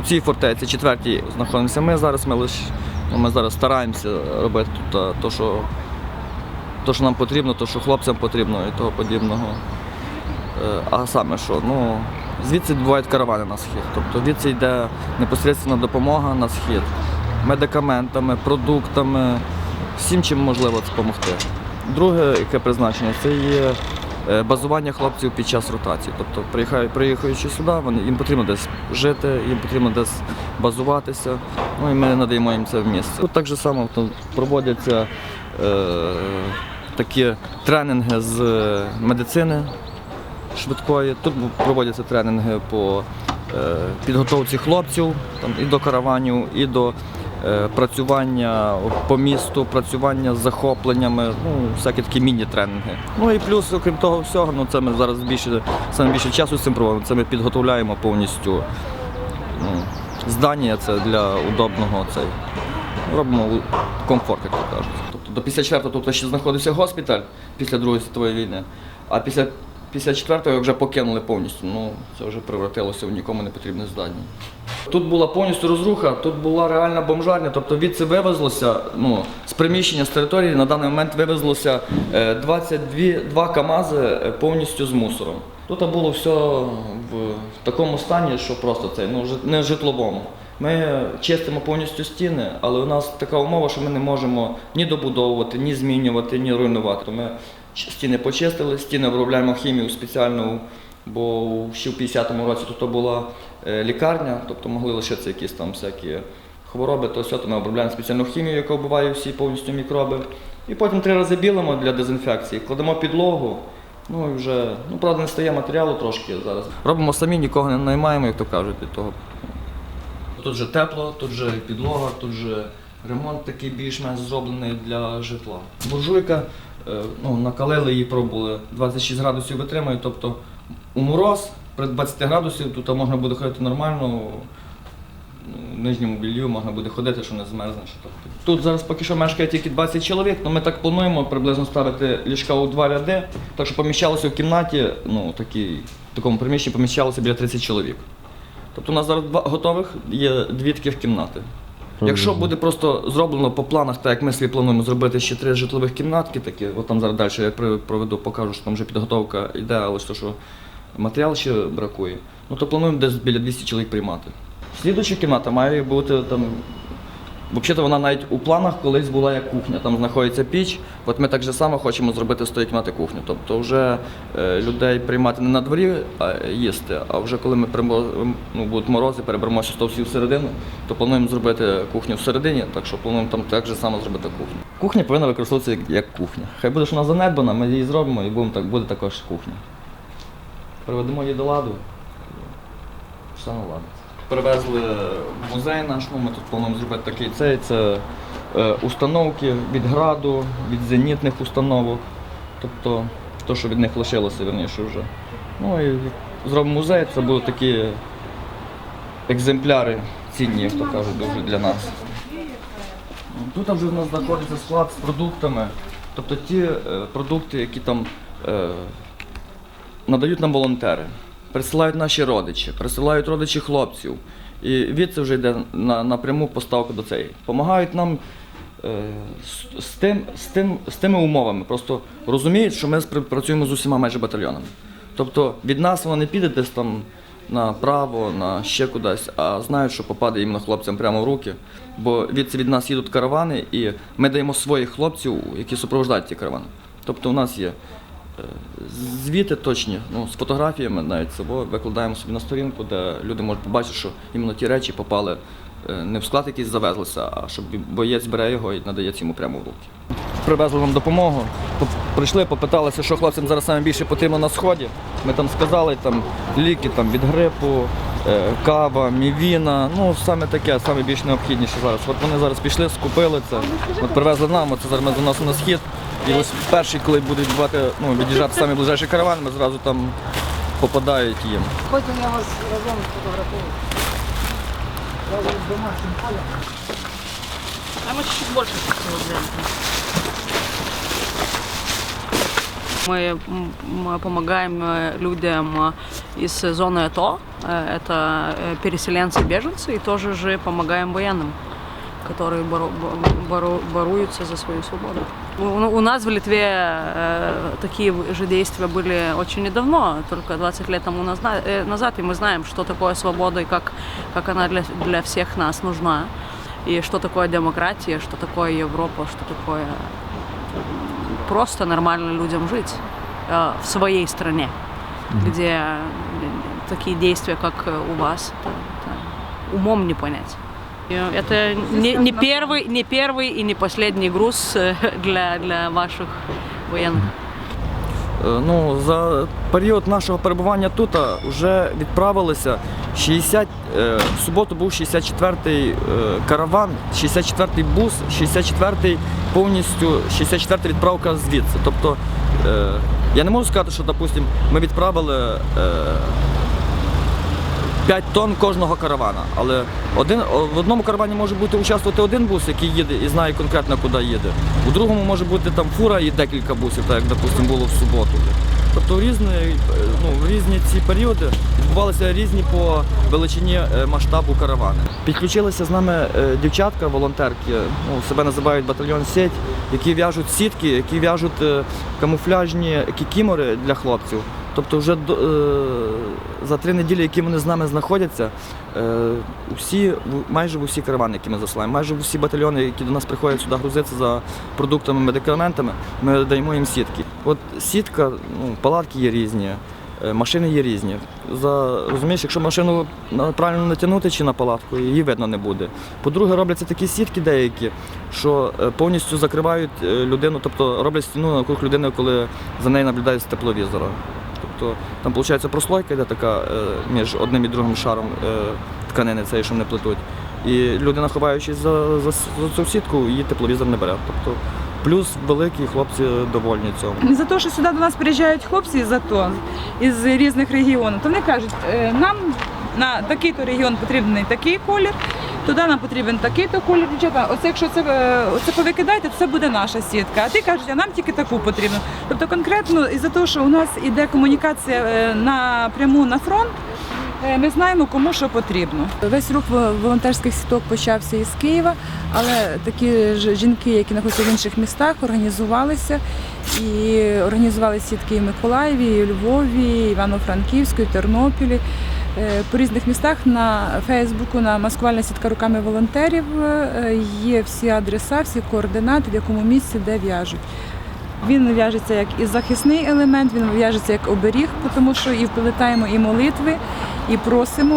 у цій фортеці, четвертій, знаходимося ми зараз. Ми лише ну, ми зараз стараємося робити тут то, що, то, що нам потрібно, то, що хлопцям потрібно і того подібного. Е, А саме що? Ну, звідси бувають каравани на схід. Тобто звідси йде непосередньо допомога на схід медикаментами, продуктами, всім, чим можливо допомогти. Друге, яке призначення, це є базування хлопців під час ротації. Тобто, приїхаючи сюди, вони, їм потрібно десь жити, їм потрібно десь базуватися. Ну і ми надаємо їм це в місце. Тут так же само проводяться е, такі тренінги з е, медицини швидкої. Тут проводяться тренінги по е, підготовці хлопців там, і до караванів, і до е, працювання по місту, працювання з захопленнями, ну, всякі такі міні-тренінги. Ну і плюс, окрім того всього, ну, це ми зараз більше, саме більше часу з цим проводимо. Це ми підготовляємо повністю ну, здання це для удобного цей. Робимо комфорт, як то кажуть. Тобто до 54-го тут ще знаходився госпіталь після Другої світової війни, а після 54-го його вже покинули повністю. Ну, це вже превратилося в нікому не потрібне здання. Тут була повністю розруха, тут була реальна бомжарня, тобто відси вивезлося ну, з приміщення, з території на даний момент вивезлося е, 22 два КАМАЗи е, повністю з мусором. Тут було все в такому стані, що просто це ну, не житловому. Ми чистимо повністю стіни, але у нас така умова, що ми не можемо ні добудовувати, ні змінювати, ні руйнувати. Ми стіни почистили, стіни обробляємо хімію спеціальну, бо ще в 50-му році тут була е, лікарня, тобто могли лишитися якісь там всякі хвороби, то все, то ми обробляємо спеціальну хімію, яка вбиває всі повністю мікроби. І потім три рази білимо для дезінфекції, кладемо підлогу. Ну і вже, ну правда, не стає матеріалу трошки зараз. Робимо самі, нікого не наймаємо, як то кажуть, від того. Тут же тепло, тут же підлога, тут же ремонт такий більш-менш зроблений для житла. Буржуйка, ну, накалили її, пробували, 26 градусів витримує, тобто у мороз при 20 градусів тут можна буде ходити нормально, ну, в нижньому білью можна буде ходити, що не змерзнеш. Тобто. Тут зараз поки що мешкає тільки 20 чоловік, але ми так плануємо приблизно ставити ліжка у два ряди, так що поміщалося в кімнаті, ну, такій, в такому приміщенні поміщалося біля 30 чоловік. Тобто у нас зараз два готових є дві таких кімнати. Якщо буде просто зроблено по планах, так як ми собі плануємо зробити ще три житлових кімнатки, такі, от там зараз далі я проведу, покажу, що там вже підготовка йде, але що, що матеріал ще бракує. Ну то плануємо десь біля 200 чоловік приймати. Слідуюча кімната має бути там. Взагалі вона навіть у планах колись була як кухня, там знаходиться піч. От ми так же само хочемо зробити з тої кімнати кухню. Тобто вже е, людей приймати не на дворі а їсти, а вже коли ми примо- ну, будуть морози, того всі всередину, то плануємо зробити кухню всередині, так що плануємо там так же само зробити кухню. Кухня повинна використовуватися як кухня. Хай буде, що вона занедбана, ми її зробимо і будемо так, буде також кухня. Приведемо її до ладу. Все наладиться. Привезли в музей наш, ну, ми тут плануємо зробити такий цей. Це е, установки від граду, від зенітних установок. Тобто то, що від них лишилося, верніше вже. Ну і зробимо музей, це будуть такі екземпляри цінні, як то кажуть, дуже для нас. Тут вже в нас знаходиться склад з продуктами. Тобто ті е, продукти, які там е, надають нам волонтери, присилають наші родичі, присилають родичі хлопців. І від це вже йде на, напряму поставка до цієї. Помагають нам е, з, з, тим, з, тим, з тими умовами. Просто розуміють, що ми працюємо з усіма майже батальйонами. Тобто від нас воно не піде десь там направо, на ще кудись, а знають, що попаде іменно хлопцям прямо в руки. Бо від, від нас їдуть каравани, і ми даємо своїх хлопців, які супроводжують ті каравани. Тобто у нас є звіти точні, ну, з фотографіями навіть собою викладаємо собі на сторінку, де люди можуть побачити, що іменно ті речі попали е, не в склад якийсь завезлися, а щоб боєць бере його і надається йому прямо в руки. Привезли нам допомогу. По- Прийшли, попиталися, що хлопцям зараз саме більше потрібно на сході. Ми там сказали, там ліки там, від грипу, е, кава, мівіна, ну саме таке, саме більш необхідніше зараз. От вони зараз пішли, скупили це, от привезли нам, це зараз ми заносимо на схід. І ось перший, коли будуть бувати, ну, від'їжджати самі ближайший караван, ми зразу там попадають їм. Потім я вас разом сфотографую. Разом з домашнім полем. А мы чуть-чуть больше всего взяли. Мы помогаем э, людям э, из зоны АТО. Это э, переселенцы, беженцы, и тоже же помогаем военным, которые боруются за свою свободу. У, нас в Литве такие же действия были очень недавно, только 20 лет тому э, назад, и мы знаем, что такое свобода и как, как она для, для всех нас нужна, и что такое демократия, что такое Европа, что такое просто нормально людям жить э, в своей стране, где э, такие действия, как э, у вас, это, это умом не понять. Это не, не первый, не первый и не последний груз э, для, для ваших военных. Е, Ну, за період нашого перебування тут вже відправилися 60, е, в суботу був 64-й е, караван, 64-й бус, 64-й повністю 64-й відправка звідси. Тобто я не можу сказати, що, допустим, ми відправили 5 тонн кожного каравана. Але один, в одному каравані може бути участвувати один бус, який їде і знає конкретно, куди їде. У другому може бути там фура і декілька бусів, так як, допустим, було в суботу. Тобто в різні, е, ну, в різні ці періоди відбувалися різні по величині е, масштабу каравани. Підключилися з нами е, дівчатка, волонтерки, ну, себе називають батальйон сеть, які в'яжуть сітки, які в'яжуть камуфляжні кікімори для хлопців. Тобто вже е, за три неділі, які вони з нами знаходяться, е, усі, майже в усі каравани, які ми засилаємо, майже в усі батальйони, які до нас приходять сюди грузитися за продуктами, медикаментами, ми даємо їм сітки. От сітка, ну, палатки є різні. е, Машини є різні. За, розумієш, якщо машину правильно натягнути чи на палатку, її видно не буде. По-друге, робляться такі сітки деякі, що е, повністю закривають е, людину, тобто роблять стіну навкруг людини, коли за нею наблюдають з тепловізора. Тобто там виходить прослойка йде така е, між одним і другим шаром е, тканини цієї, що вони плетуть. І людина, ховаючись за, за, за цю сітку, її тепловізор не бере. Тобто плюс великий, хлопці довольні цьому. За те, що сюди до нас приїжджають хлопці з АТО із різних регіонів, то вони кажуть, «Е, нам на такий-то регіон потрібен такий колір, туди нам потрібен такий-то колір. Дівчата, оце якщо це, е, оце повикидаєте, то це буде наша сітка. А ти кажуть, а нам тільки таку потрібно. Тобто конкретно із-за того, що у нас іде комунікація е, напряму на фронт. е, Ми знаємо, кому що потрібно. Весь рух волонтерських сіток почався із Києва, але такі ж жінки, які знаходяться в інших містах, організувалися і організували сітки в Миколаєві, і Львові, і Івано-Франківську, і Тернополі. Е, По різних містах на Фейсбуку, на маскувальна сітка руками волонтерів е, є всі адреса, всі координати, в якому місці де в'яжуть. Він в'яжеться як і захисний елемент, він в'яжеться як оберіг, тому що і вплетаємо і молитви, і просимо.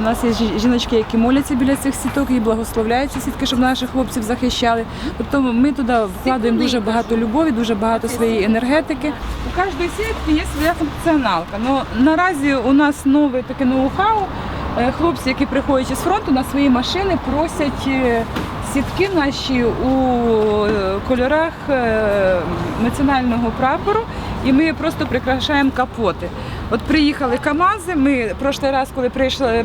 У нас є жіночки, які моляться біля цих сіток і благословляють ці сітки, щоб наших хлопців захищали. Тобто ми туди вкладаємо дуже багато любові, дуже багато своєї енергетики. У кожної сітки є своя функціоналка. Ну наразі у нас нове таке ноу-хау. Е, Хлопці, які приходять із фронту на свої машини, просять е, сітки наші у е, кольорах е, національного прапору, і ми просто прикрашаємо капоти. От приїхали КАМАЗи. Ми прошлий раз, коли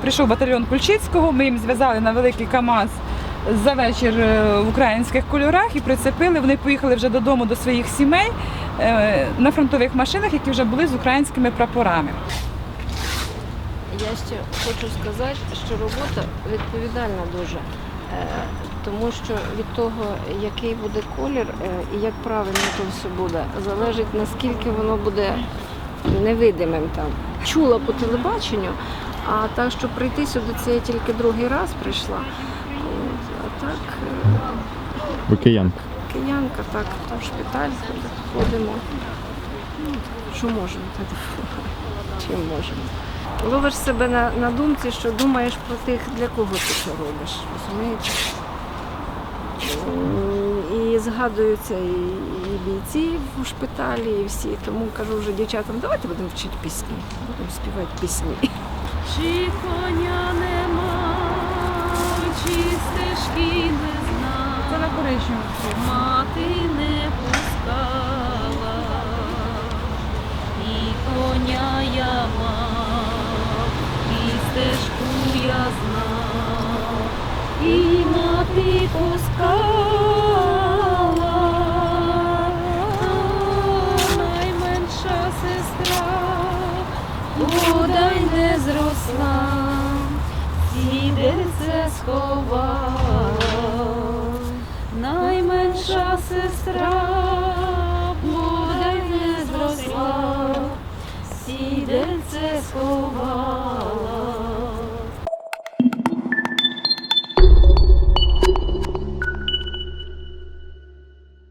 прийшов батальйон Кульчицького, ми їм зв'язали на великий КАМАЗ за вечір е, в українських кольорах і прицепили. Вони поїхали вже додому до своїх сімей на фронтових машинах, які вже були з українськими прапорами. Я ще хочу сказати, що робота відповідальна дуже, тому що від того, який буде колір е, і як правильно то все буде, залежить наскільки воно буде невидимим там. Чула по телебаченню, а так, що прийти сюди, це я тільки другий раз прийшла. А так, е, Ви киянка. киянка, так, в шпиталь ходимо. Що можемо, чим можемо. Ловиш себе на, на думці, що думаєш про тих, для кого ти це робиш, розумієте? І згадуються і, і бійці в шпиталі, і всі. Тому кажу вже дівчатам, давайте будемо вчити пісні, будемо співати пісні. Чи коня нема, чи стежки не зна, Це на коричневому. мати не пускала, і коня я мав, Відпускала, пускала, найменша сестра, бодай не зросла, сідерце сховала, найменша сестра, бодай не зросла, сідерце сховала.